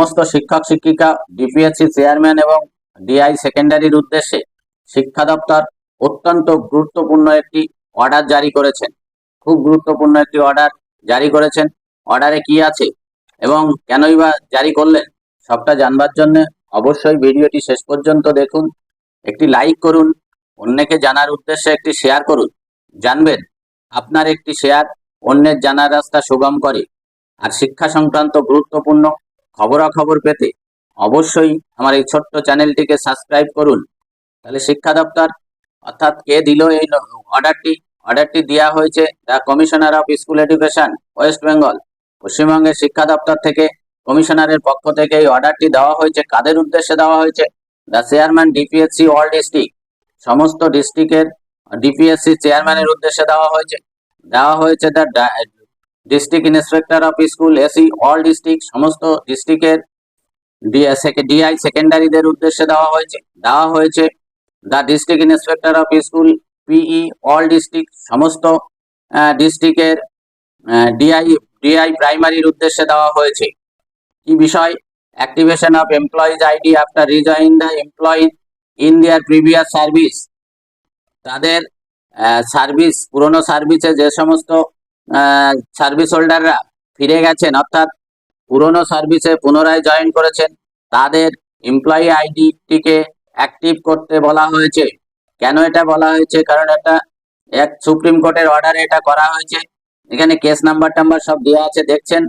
সমস্ত শিক্ষক, শিক্ষিকা ডিপিএসসি চেয়ারম্যান এবং ডিআই সেকেন্ডারির উদ্দেশ্যে শিক্ষা দপ্তর অত্যন্ত গুরুত্বপূর্ণ একটি অর্ডার জারি করেছেন। খুব গুরুত্বপূর্ণ একটি অর্ডার জারি করেছেন। অর্ডারে কি আছে এবং কেনই বা জারি করলেন সবটা জানবার জন্য অবশ্যই ভিডিওটি শেষ পর্যন্ত দেখুন, একটি লাইক করুন, অন্যকে জানার উদ্দেশ্যে একটি শেয়ার করুন। জানবেন, আপনার একটি শেয়ার অন্যের জানার রাস্তা সুগম করে। আর শিক্ষা সংক্রান্ত গুরুত্বপূর্ণ খবরাখবর পেতে অবশ্যই আমার এই ছোট্ট চ্যানেলটিকে সাবস্ক্রাইব করুন। তাহলে শিক্ষা দপ্তর, অর্থাৎ কে দিল এই অর্ডারটি? অর্ডারটি দেওয়া হয়েছে the commissioner of school education, west Bengal. পশ্চিমবঙ্গের শিক্ষা দপ্তর থেকে কমিশনারের পক্ষ থেকে এই অর্ডারটি দেওয়া হয়েছে। কাদের উদ্দেশ্যে দেওয়া হয়েছে? The chairman DPSC all district. সমস্ত ডিস্ট্রিক্টের ডিপিএসসি চেয়ারম্যানের উদ্দেশ্যে দেওয়া হয়েছে। দেওয়া হয়েছে the district inspector of school SE all district সমস্ত ডিস্ট্রিক্টের ডিআই সেকেন্ডারিদের উদ্দেশ্যে দেওয়া হয়েছে। দেওয়া হয়েছে the district inspector of school PE all district সমস্ত ডিস্ট্রিক্টের ডিআই ডিআই প্রাইমারির উদ্দেশ্যে দেওয়া হয়েছে। কি বিষয়? Activation of employees ID after rejoin the employees in their previous service তাদের সার্ভিস পুরনো সার্ভিসে যে সমস্ত সার্ভিস হোল্ডাররা ফিরে গেছেন, অর্থাৎ পুরনো সার্ভিসে পুনরায় জয়েন করেছেন। তাদের এমপ্লয়ি আইডিটিকে অ্যাক্টিভ করতে বলা হয়েছে। কেন এটা বলা হয়েছে? কারণ এটা এক সুপ্রিম কোর্টের অর্ডারে এটা করা হয়েছে। এখানে কেস নাম্বার টাম্বার সব দেওয়া আছে, দেখছেন?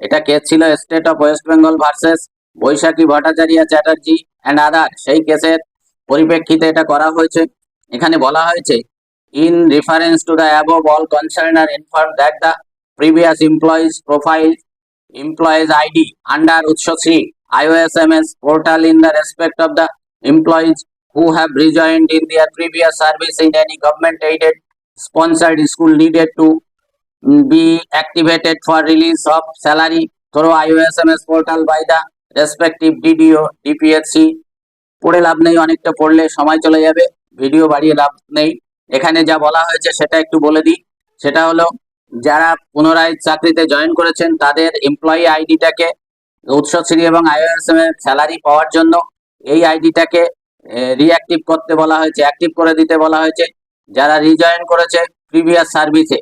এটা কেস ছিল state of west Bengal versus Baishakhi Bhattacharya Chatterjee and other সেই কেসের পরিপ্রেক্ষিতে এটা করা হয়েছে। এখানে বলা হয়েছে in reference to the above all concern are inform that the previous employees profile employees ID under Utshasi IOSMS portal in the respect of the employees who have rejoined in their previous service in any government aided sponsored school needed to mm, be activated for release of salary through IOSMS portal by the respective DDO DPHC পড়ে লাভ নেই অনেকটা পড়লে সময় চলে যাবে video বাড়িয়ে লাভ নেই এখানে যা বলা হয়েছে সেটা একটু বলে দিই। সেটা হলো, যারা পুনরায় চাকরিতে জয়েন করেছেন, তাদের এমপ্লয়ি আইডিটাকে উৎসশ্রী এবং আইওএসএম এর স্যালারি পাওয়ার জন্য এই আইডিটাকে রিঅ্যাক্টিভ করতে বলা হয়েছে অ্যাক্টিভ করে দিতে বলা হয়েছে। যারা রিজয়েন করেছে প্রিভিয়াস সার্ভিসে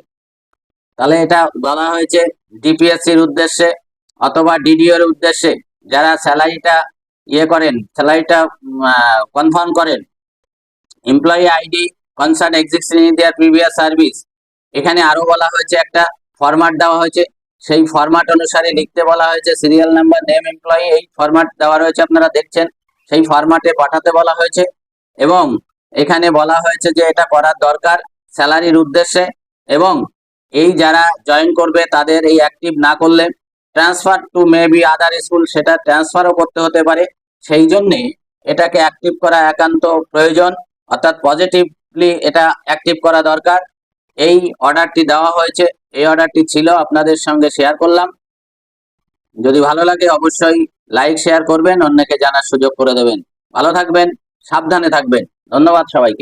তাহলে এটা বলা হয়েছে ডিপিএসসির উদ্দেশ্যে অথবা ডিডিওর উদ্দেশ্যে যারা স্যালারিটা ইয়ে করেন স্যালারিটা কনফার্ম করেন employee ID concern existing in their previous service এখানে আরও বলা হয়েছে, একটা ফরম্যাট দেওয়া হয়েছে। সেই ফরম্যাট অনুসারে লিখতে বলা হয়েছে সিরিয়াল নাম্বার নেম এমপ্লয়ি এই ফরম্যাট দেওয়া রয়েছে, আপনারা দেখছেন। সেই ফরম্যাটে পাঠাতে বলা হয়েছে এবং এখানে বলা হয়েছে যে এটা করার দরকার স্যালারির উদ্দেশ্যে এবং এই যারা জয়েন করবে তাদের এই অ্যাক্টিভ না করলে transfer to may be other school সেটা ট্রান্সফারও করতে হতে পারে। সেই জন্যে এটাকে অ্যাক্টিভ করা একান্ত প্রয়োজন, অর্থাৎ পজিটিভলি এটা অ্যাক্টিভ করা দরকার। এই অর্ডারটি দেওয়া হয়েছে। এই অর্ডারটি ছিল আপনাদের সঙ্গে শেয়ার করলাম। যদি ভালো লাগে অবশ্যই লাইক শেয়ার করবেন। অন্যকে জানার সুযোগ করে দেবেন। ভালো থাকবেন, সাবধানে থাকবেন। ধন্যবাদ সবাইকে।